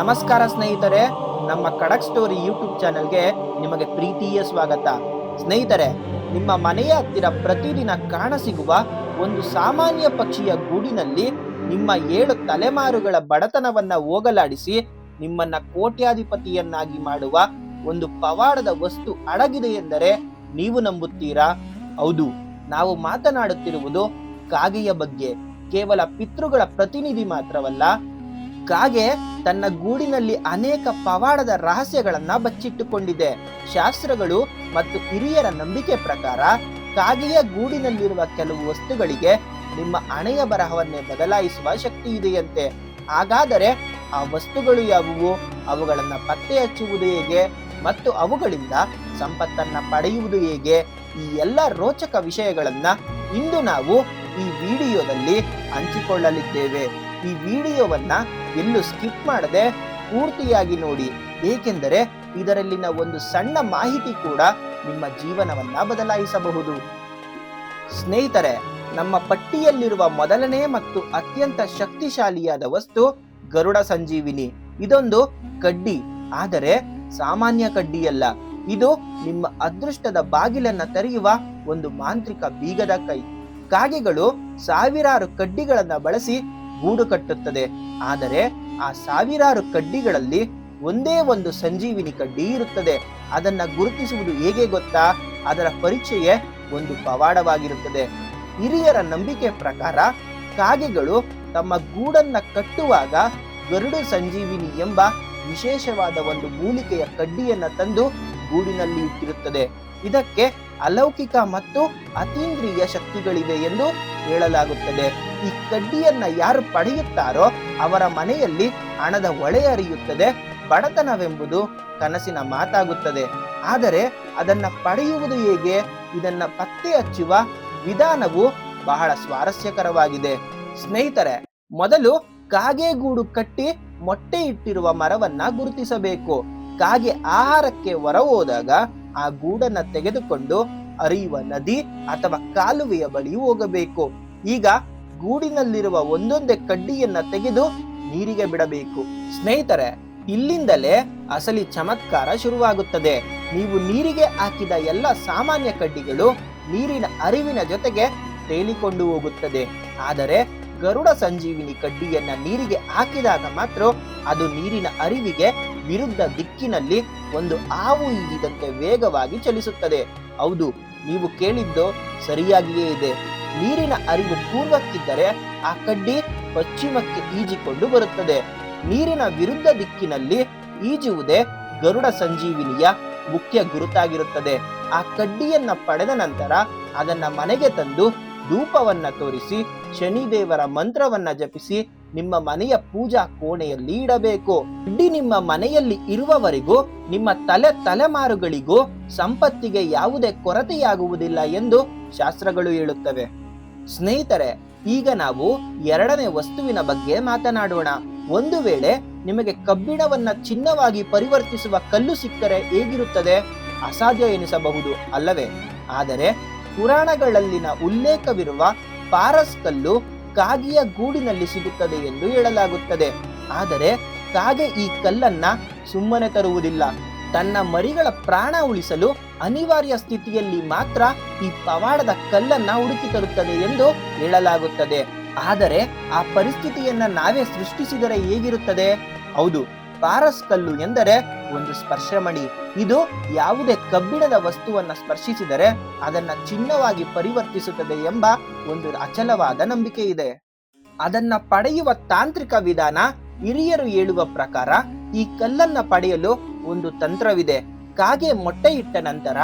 ನಮಸ್ಕಾರ ಸ್ನೇಹಿತರೆ, ನಮ್ಮ ಕಡಕ್ ಸ್ಟೋರಿ ಯೂಟ್ಯೂಬ್ ಚಾನೆಲ್ಗೆ ನಿಮಗೆ ಪ್ರೀತಿಯ ಸ್ವಾಗತ. ಸ್ನೇಹಿತರೆ, ನಿಮ್ಮ ಮನೆಯ ಹತ್ತಿರ ಪ್ರತಿದಿನ ಕಾಣಸಿಗುವ ಒಂದು ಸಾಮಾನ್ಯ ಪಕ್ಷಿಯ ಗೂಡಿನಲ್ಲಿ ನಿಮ್ಮ ಏಳು ತಲೆಮಾರುಗಳ ಬಡತನವನ್ನ ಹೋಗಲಾಡಿಸಿ, ನಿಮ್ಮನ್ನ ಕೋಟ್ಯಾಧಿಪತಿಯನ್ನಾಗಿ ಮಾಡುವ ಒಂದು ಪವಾಡದ ವಸ್ತು ಅಡಗಿದೆ ಎಂದರೆ ನೀವು ನಂಬುತ್ತೀರಾ? ಹೌದು, ನಾವು ಮಾತನಾಡುತ್ತಿರುವುದು ಕಾಗೆಯ ಬಗ್ಗೆ. ಕೇವಲ ಪಿತೃಗಳ ಪ್ರತಿನಿಧಿ ಮಾತ್ರವಲ್ಲ, ಕಾಗೆ ತನ್ನ ಗೂಡಿನಲ್ಲಿ ಅನೇಕ ಪವಾಡದ ರಹಸ್ಯಗಳನ್ನ ಬಚ್ಚಿಟ್ಟುಕೊಂಡಿದೆ. ಶಾಸ್ತ್ರಗಳು ಮತ್ತು ಹಿರಿಯರ ನಂಬಿಕೆ ಪ್ರಕಾರ ಕಾಗೆಯ ಗೂಡಿನಲ್ಲಿರುವ ಕೆಲವು ವಸ್ತುಗಳಿಗೆ ನಿಮ್ಮ ಹಣೆಯ ಬರಹವನ್ನೇ ಬದಲಾಯಿಸುವ ಶಕ್ತಿ ಇದೆಯಂತೆ. ಹಾಗಾದರೆ ಆ ವಸ್ತುಗಳು ಯಾವುವು? ಅವುಗಳನ್ನು ಪತ್ತೆ ಹಚ್ಚುವುದು ಹೇಗೆ? ಮತ್ತು ಅವುಗಳಿಂದ ಸಂಪತ್ತನ್ನ ಪಡೆಯುವುದು ಹೇಗೆ? ಈ ಎಲ್ಲ ರೋಚಕ ವಿಷಯಗಳನ್ನ ಇಂದು ನಾವು ಈ ವಿಡಿಯೋದಲ್ಲಿ ಹಂಚಿಕೊಳ್ಳಲಿದ್ದೇವೆ. ಈ ವಿಡಿಯೋವನ್ನ ಎಲ್ಲೂ ಸ್ಕಿಪ್ ಮಾಡದೆ ಪೂರ್ತಿಯಾಗಿ ನೋಡಿ. ಏಕೆಂದರೆ ಇದರಲ್ಲಿನ ಒಂದು ಸಣ್ಣ ಮಾಹಿತಿ ಕೂಡ ನಿಮ್ಮ ಜೀವನವನ್ನ ಬದಲಾಯಿಸಬಹುದು. ಸ್ನೇಹಿತರೆ, ನಮ್ಮ ಪಟ್ಟಿಯಲ್ಲಿರುವ ಮೊದಲನೇ ಮತ್ತು ಅತ್ಯಂತ ಶಕ್ತಿಶಾಲಿಯಾದ ವಸ್ತು ಗರುಡ ಸಂಜೀವಿನಿ. ಇದೊಂದು ಕಡ್ಡಿ. ಆದರೆ ಸಾಮಾನ್ಯ ಕಡ್ಡಿಯಲ್ಲ. ಇದು ನಿಮ್ಮ ಅದೃಷ್ಟದ ಬಾಗಿಲನ್ನ ತೆರೆಯುವ ಒಂದು ಮಾಂತ್ರಿಕ ಬೀಗದ ಕೈ. ಕಾಗೆಗಳು ಸಾವಿರಾರು ಕಡ್ಡಿಗಳನ್ನ ಬಳಸಿ ಗೂಡು ಕಟ್ಟುತ್ತದೆ. ಆದರೆ ಆ ಸಾವಿರಾರು ಕಡ್ಡಿಗಳಲ್ಲಿ ಒಂದೇ ಒಂದು ಸಂಜೀವಿನಿ ಕಡ್ಡಿ ಇರುತ್ತದೆ. ಅದನ್ನ ಗುರುತಿಸುವುದು ಹೇಗೆ ಗೊತ್ತಾ? ಅದರ ಪರಿಚಯ ಒಂದು ಪವಾಡವಾಗಿರುತ್ತದೆ. ಹಿರಿಯರ ನಂಬಿಕೆ ಪ್ರಕಾರ ಕಾಗೆಗಳು ತಮ್ಮ ಗೂಡನ್ನ ಕಟ್ಟುವಾಗ ಗರುಡು ಸಂಜೀವಿನಿ ಎಂಬ ವಿಶೇಷವಾದ ಒಂದು ಮೂಲಿಕೆಯ ಕಡ್ಡಿಯನ್ನ ತಂದು ಗೂಡಿನಲ್ಲಿ ಇಟ್ಟಿರುತ್ತದೆ. ಇದಕ್ಕೆ ಅಲೌಕಿಕ ಮತ್ತು ಅತೀಂದ್ರಿಯ ಶಕ್ತಿಗಳಿವೆ ಎಂದು ಹೇಳಲಾಗುತ್ತದೆ. ಈ ಕಡ್ಡಿಯನ್ನ ಯಾರು ಪಡೆಯುತ್ತಾರೋ ಅವರ ಮನೆಯಲ್ಲಿ ಹಣದ ಒಳೆ ಹರಿಯುತ್ತದೆ. ಬಡತನವೆಂಬುದು ಕನಸಿನ ಮಾತಾಗುತ್ತದೆ. ಆದರೆ ಅದನ್ನ ಪಡೆಯುವುದು ಹೇಗೆ? ಇದನ್ನ ಪತ್ತೆ ಹಚ್ಚುವ ವಿಧಾನವು ಬಹಳ ಸ್ವಾರಸ್ಯಕರವಾಗಿದೆ. ಸ್ನೇಹಿತರೆ, ಮೊದಲು ಕಾಗೆ ಗೂಡು ಕಟ್ಟಿ ಮೊಟ್ಟೆ ಇಟ್ಟಿರುವ ಮರವನ್ನ ಗುರುತಿಸಬೇಕು. ಕಾಗೆ ಆಹಾರಕ್ಕೆ ಹೊರ ಹೋದಾಗ ಆ ಗೂಡನ್ನ ತೆಗೆದುಕೊಂಡು ಹರಿಯುವ ನದಿ ಅಥವಾ ಕಾಲುವೆಯ ಬಳಿ ಹೋಗಬೇಕು. ಈಗ ಗೂಡಿನಲ್ಲಿರುವ ಒಂದೊಂದೇ ಕಡ್ಡಿಯನ್ನ ತೆಗೆದು ನೀರಿಗೆ ಬಿಡಬೇಕು. ಸ್ನೇಹಿತರೆ, ಇಲ್ಲಿಂದಲೇ ಅಸಲಿ ಚಮತ್ಕಾರ ಶುರುವಾಗುತ್ತದೆ. ನೀವು ನೀರಿಗೆ ಹಾಕಿದ ಎಲ್ಲ ಸಾಮಾನ್ಯ ಕಡ್ಡಿಗಳು ನೀರಿನ ಅರಿವಿನ ಜೊತೆಗೆ ತೇಲಿಕೊಂಡು ಹೋಗುತ್ತದೆ. ಆದರೆ ಗರುಡ ಸಂಜೀವಿನಿ ಕಡ್ಡಿಯನ್ನ ನೀರಿಗೆ ಹಾಕಿದಾಗ ಮಾತ್ರ ಅದು ನೀರಿನ ಅರಿವಿಗೆ ವಿರುದ್ಧ ದಿಕ್ಕಿನಲ್ಲಿ ಒಂದು ಹಾವು ಇದ್ದಂತೆ ವೇಗವಾಗಿ ಚಲಿಸುತ್ತದೆ. ಹೌದು, ನೀವು ಕೇಳಿದ್ದು ಸರಿಯಾಗಿಯೇ ಇದೆ. ನೀರಿನ ಅರಿವು ಪೂರ್ವಕ್ಕಿದ್ದರೆ ಆ ಕಡ್ಡಿ ಪಶ್ಚಿಮಕ್ಕೆ ಈಜಿಕೊಂಡು ಬರುತ್ತದೆ. ನೀರಿನ ವಿರುದ್ಧ ದಿಕ್ಕಿನಲ್ಲಿ ಈಜುವುದೇ ಗರುಡ ಸಂಜೀವಿನಿಯ ಮುಖ್ಯ ಗುರುತಾಗಿರುತ್ತದೆ. ಆ ಕಡ್ಡಿಯನ್ನ ಪಡೆದ ನಂತರ ಅದನ್ನ ಮನೆಗೆ ತಂದು ಧೂಪವನ್ನ ತೋರಿಸಿ ಶನಿದೇವರ ಮಂತ್ರವನ್ನ ಜಪಿಸಿ ನಿಮ್ಮ ಮನೆಯ ಪೂಜಾ ಕೋಣೆಯಲ್ಲಿ ಇಡಬೇಕು. ಇಡ್ಡಿ ನಿಮ್ಮ ಮನೆಯಲ್ಲಿ ಇರುವವರೆಗೂ, ನಿಮ್ಮ ತಲೆ ತಲೆಮಾರುಗಳಿಗೂ ಸಂಪತ್ತಿಗೆ ಯಾವುದೇ ಕೊರತೆಯಾಗುವುದಿಲ್ಲ ಎಂದು ಶಾಸ್ತ್ರಗಳು ಹೇಳುತ್ತವೆ. ಸ್ನೇಹಿತರೆ, ಈಗ ನಾವು ಎರಡನೇ ವಸ್ತುವಿನ ಬಗ್ಗೆ ಮಾತನಾಡೋಣ. ಒಂದು ವೇಳೆ ನಿಮಗೆ ಕಬ್ಬಿಣವನ್ನ ಚಿನ್ನವಾಗಿ ಪರಿವರ್ತಿಸುವ ಕಲ್ಲು ಸಿಕ್ಕರೆ ಹೇಗಿರುತ್ತದೆ? ಅಸಾಧ್ಯ ಎನಿಸಬಹುದು ಅಲ್ಲವೇ? ಆದರೆ ಪುರಾಣಗಳಲ್ಲಿನ ಉಲ್ಲೇಖವಿರುವ ಪಾರಸ್ ಕಲ್ಲು ಕಾಗೆಯ ಗೂಡಿನಲ್ಲಿ ಸಿಗುತ್ತದೆ ಎಂದು ಹೇಳಲಾಗುತ್ತದೆ. ಆದರೆ ಕಾಗೆ ಈ ಕಲ್ಲನ್ನ ಸುಮ್ಮನೆ ತರುವುದಿಲ್ಲ. ತನ್ನ ಮರಿಗಳ ಪ್ರಾಣ ಉಳಿಸಲು ಅನಿವಾರ್ಯ ಸ್ಥಿತಿಯಲ್ಲಿ ಮಾತ್ರ ಈ ಪವಾಡದ ಕಲ್ಲನ್ನ ಹುಡುಕಿ ತರುತ್ತದೆ ಎಂದು ಹೇಳಲಾಗುತ್ತದೆ. ಆದರೆ ಆ ಪರಿಸ್ಥಿತಿಯನ್ನ ನಾವೇ ಸೃಷ್ಟಿಸಿದರೆ ಹೇಗಿರುತ್ತದೆ? ಹೌದು ಪಾರಸ್ ಕಲ್ಲು ಎಂದರೆ ಒಂದು ಸ್ಪರ್ಶಮಣಿ ಇದು ಯಾವುದೇ ಕಬ್ಬಿಣದ ವಸ್ತುವನ್ನ ಸ್ಪರ್ಶಿಸಿದರೆ ಅದನ್ನ ಚಿನ್ನವಾಗಿ ಪರಿವರ್ತಿಸುತ್ತದೆ ಎಂಬ ಒಂದು ಅಚಲವಾದ ನಂಬಿಕೆ ಇದೆ. ಅದನ್ನ ಪಡೆಯುವ ತಾಂತ್ರಿಕ ವಿಧಾನ ಹಿರಿಯರು ಹೇಳುವ ಪ್ರಕಾರ ಈ ಕಲ್ಲನ್ನ ಪಡೆಯಲು ಒಂದು ತಂತ್ರವಿದೆ. ಕಾಗೆ ಮೊಟ್ಟೆ ಇಟ್ಟ ನಂತರ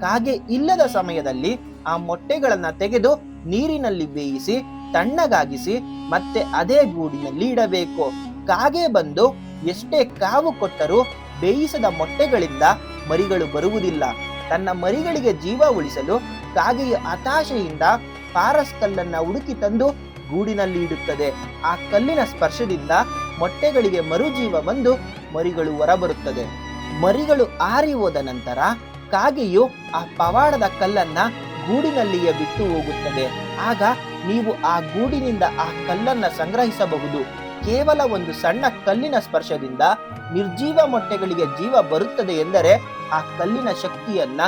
ಕಾಗೆ ಇಲ್ಲದ ಸಮಯದಲ್ಲಿ ಆ ಮೊಟ್ಟೆಗಳನ್ನ ತೆಗೆದು ನೀರಿನಲ್ಲಿ ಬೇಯಿಸಿ, ತಣ್ಣಗಾಗಿಸಿ ಮತ್ತೆ ಅದೇ ಗೂಡಿನಲ್ಲಿ ಇಡಬೇಕು. ಕಾಗೆ ಬಂದು ಎಷ್ಟೇ ಕಾವು ಕೊಟ್ಟರೂ ಬೇಯಿಸದ ಮೊಟ್ಟೆಗಳಿಂದ ಮರಿಗಳು ಬರುವುದಿಲ್ಲ. ತನ್ನ ಮರಿಗಳಿಗೆ ಜೀವ ಉಳಿಸಲು ಕಾಗೆಯ ಹತಾಶೆಯಿಂದ ಪಾರಸ್ ಕಲ್ಲನ್ನ ಹುಡುಕಿ ತಂದು ಗೂಡಿನಲ್ಲಿ ಇಡುತ್ತದೆ. ಆ ಕಲ್ಲಿನ ಸ್ಪರ್ಶದಿಂದ ಮೊಟ್ಟೆಗಳಿಗೆ ಮರುಜೀವ ಬಂದು ಮರಿಗಳು ಹೊರಬರುತ್ತದೆ. ಮರಿಗಳು ಆರಿ ಹೋದ ನಂತರ ಕಾಗೆಯು ಆ ಪವಾಡದ ಕಲ್ಲನ್ನ ಗೂಡಿನಲ್ಲಿಯೇ ಬಿಟ್ಟು ಹೋಗುತ್ತದೆ. ಆಗ ನೀವು ಆ ಗೂಡಿನಿಂದ ಆ ಕಲ್ಲನ್ನ ಸಂಗ್ರಹಿಸಬಹುದು. ಕೇವಲ ಒಂದು ಸಣ್ಣ ಕಲ್ಲಿನ ಸ್ಪರ್ಶದಿಂದ ನಿರ್ಜೀವ ಮೊಟ್ಟೆಗಳಿಗೆ ಜೀವ ಬರುತ್ತದೆ ಎಂದರೆ ಆ ಕಲ್ಲಿನ ಶಕ್ತಿಯನ್ನ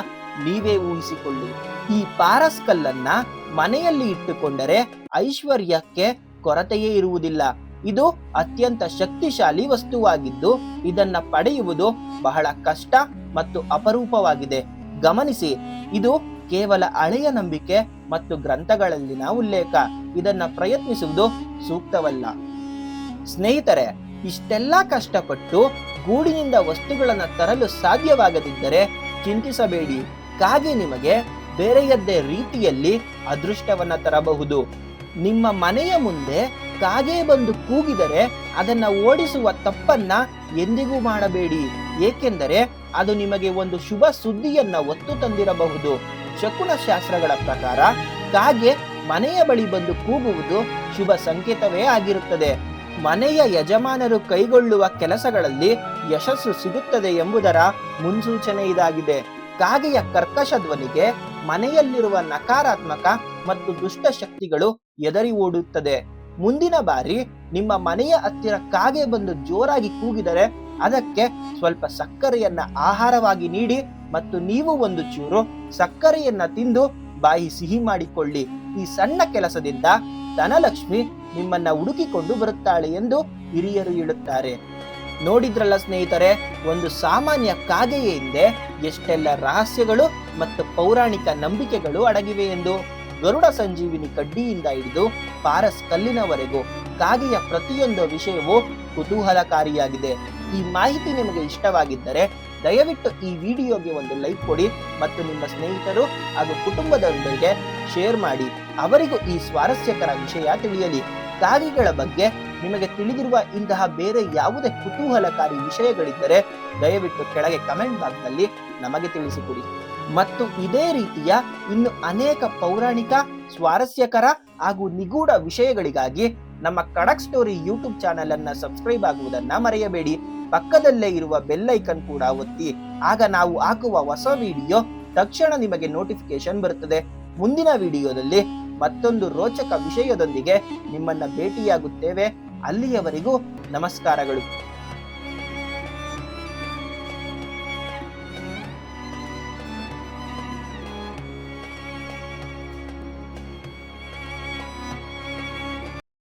ನೀವೇ ಊಹಿಸಿಕೊಳ್ಳಿ. ಈ ಪಾರಸ್ ಕಲ್ಲನ್ನ ಮನೆಯಲ್ಲಿ ಇಟ್ಟುಕೊಂಡರೆ ಐಶ್ವರ್ಯಕ್ಕೆ ಕೊರತೆಯೇ ಇರುವುದಿಲ್ಲ. ಇದು ಅತ್ಯಂತ ಶಕ್ತಿಶಾಲಿ ವಸ್ತುವಾಗಿದ್ದು, ಇದನ್ನ ಪಡೆಯುವುದು ಬಹಳ ಕಷ್ಟ ಮತ್ತು ಅಪರೂಪವಾಗಿದೆ. ಗಮನಿಸಿ, ಇದು ಕೇವಲ ಹಳೆಯ ನಂಬಿಕೆ ಮತ್ತು ಗ್ರಂಥಗಳಲ್ಲಿನ ಉಲ್ಲೇಖ. ಇದನ್ನ ಪ್ರಯತ್ನಿಸುವುದು ಸೂಕ್ತವಲ್ಲ. ಸ್ನೇಹಿತರೆ, ಇಷ್ಟೆಲ್ಲ ಕಷ್ಟಪಟ್ಟು ಗೂಡಿನಿಂದ ವಸ್ತುಗಳನ್ನು ತರಲು ಸಾಧ್ಯವಾಗದಿದ್ದರೆ ಚಿಂತಿಸಬೇಡಿ. ಕಾಗೆ ನಿಮಗೆ ಬೇರೆಯದ್ದೇ ರೀತಿಯಲ್ಲಿ ಅದೃಷ್ಟವನ್ನು ತರಬಹುದು. ನಿಮ್ಮ ಮನೆಯ ಮುಂದೆ ಕಾಗೆ ಬಂದು ಕೂಗಿದರೆ ಅದನ್ನು ಓಡಿಸುವ ತಪ್ಪನ್ನ ಎಂದಿಗೂ ಮಾಡಬೇಡಿ. ಏಕೆಂದರೆ ಅದು ನಿಮಗೆ ಒಂದು ಶುಭ ಸುದ್ದಿಯನ್ನ ಒತ್ತು ತಂದಿರಬಹುದು. ಶಕುನ ಶಾಸ್ತ್ರಗಳ ಪ್ರಕಾರ ಕಾಗೆ ಮನೆಯ ಬಳಿ ಬಂದು ಕೂಗುವುದು ಶುಭ ಸಂಕೇತವೇ ಆಗಿರುತ್ತದೆ. ಮನೆಯ ಯಜಮಾನರು ಕೈಗೊಳ್ಳುವ ಕೆಲಸಗಳಲ್ಲಿ ಯಶಸ್ಸು ಸಿಗುತ್ತದೆ ಎಂಬುದರ ಮುನ್ಸೂಚನೆ ಇದಾಗಿದೆ. ಕಾಗೆಯ ಕರ್ಕಶ ಧ್ವನಿಗೆ ಮನೆಯಲ್ಲಿರುವ ನಕಾರಾತ್ಮಕ ಮತ್ತು ದುಷ್ಟ ಶಕ್ತಿಗಳು ಎದರಿ ಓಡುತ್ತದೆ. ಮುಂದಿನ ಬಾರಿ ನಿಮ್ಮ ಮನೆಯ ಹತ್ತಿರ ಕಾಗೆ ಬಂದು ಜೋರಾಗಿ ಕೂಗಿದರೆ ಅದಕ್ಕೆ ಸ್ವಲ್ಪ ಸಕ್ಕರೆಯನ್ನ ಆಹಾರವಾಗಿ ನೀಡಿ ಮತ್ತು ನೀವು ಒಂದು ಚೂರು ಸಕ್ಕರೆಯನ್ನ ತಿಂದು ಬಾಯಿ ಸಿಹಿ ಮಾಡಿಕೊಳ್ಳಿ. ಈ ಸಣ್ಣ ಕೆಲಸದಿಂದ ಧನಲಕ್ಷ್ಮಿ ನಿಮ್ಮನ್ನ ಹುಡುಕಿಕೊಂಡು ಬರುತ್ತಾಳೆ ಎಂದು ಹಿರಿಯರು ಹೇಳುತ್ತಾರೆ. ನೋಡಿದ್ರಲ್ಲ ಸ್ನೇಹಿತರೆ, ಒಂದು ಸಾಮಾನ್ಯ ಕಾಗೆಯ ಹಿಂದೆ ಎಷ್ಟೆಲ್ಲ ರಹಸ್ಯಗಳು ಮತ್ತು ಪೌರಾಣಿಕ ನಂಬಿಕೆಗಳು ಅಡಗಿವೆ ಎಂದು ಗರುಡ ಸಂಜೀವಿನಿ ಕಡ್ಡಿಯಿಂದ ಹಿಡಿದು ಪಾರಸ್ ಕಲ್ಲಿನವರೆಗೂ ಕಾಗೆಯ ಪ್ರತಿಯೊಂದು ವಿಷಯವೂ ಕುತೂಹಲಕಾರಿಯಾಗಿದೆ. ಈ ಮಾಹಿತಿ ನಿಮಗೆ ಇಷ್ಟವಾಗಿದ್ದರೆ ದಯವಿಟ್ಟು ಈ ವಿಡಿಯೋಗೆ ಒಂದು ಲೈಕ್ ಕೊಡಿ ಮತ್ತು ನಿಮ್ಮ ಸ್ನೇಹಿತರು ಹಾಗೂ ಕುಟುಂಬದವರಿಗೆ ಶೇರ್ ಮಾಡಿ. ಅವರಿಗೂ ಈ ಸ್ವಾರಸ್ಯಕರ ವಿಷಯ ತಿಳಿಯಲಿ. ಕಾಗೆಗಳ ಬಗ್ಗೆ ನಿಮಗೆ ತಿಳಿದಿರುವ ಇಂತಹ ಬೇರೆ ಯಾವುದೇ ಕುತೂಹಲಕಾರಿ ವಿಷಯಗಳಿದ್ದರೆ ದಯವಿಟ್ಟು ಕೆಳಗೆ ಕಮೆಂಟ್ ಬಾಕ್ಸ್ನಲ್ಲಿ ನಮಗೆ ತಿಳಿಸಿಕೊಡಿ. ಮತ್ತು ಇದೇ ರೀತಿಯ ಇನ್ನು ಅನೇಕ ಪೌರಾಣಿಕ, ಸ್ವಾರಸ್ಯಕರ ಹಾಗೂ ನಿಗೂಢ ವಿಷಯಗಳಿಗಾಗಿ ನಮ್ಮ ಕಡಕ್ ಸ್ಟೋರಿ ಯೂಟ್ಯೂಬ್ ಚಾನೆಲ್ ಅನ್ನ ಸಬ್ಸ್ಕ್ರೈಬ್ ಆಗುವುದನ್ನ ಮರೆಯಬೇಡಿ. ಪಕ್ಕದಲ್ಲೇ ಇರುವ ಬೆಲ್ ಐಕನ್ ಕೂಡ ಒತ್ತಿ, ಆಗ ನಾವು ಹಾಕುವ ಹೊಸ ವಿಡಿಯೋ ತಕ್ಷಣ ನಿಮಗೆ ನೋಟಿಫಿಕೇಶನ್ ಬರುತ್ತದೆ. ಮುಂದಿನ ವಿಡಿಯೋದಲ್ಲಿ ಮತ್ತೊಂದು ರೋಚಕ ವಿಷಯದೊಂದಿಗೆ ನಿಮ್ಮನ್ನ ಭೇಟಿಯಾಗುತ್ತೇವೆ. ಅಲ್ಲಿಯವರೆಗೂ ನಮಸ್ಕಾರಗಳು.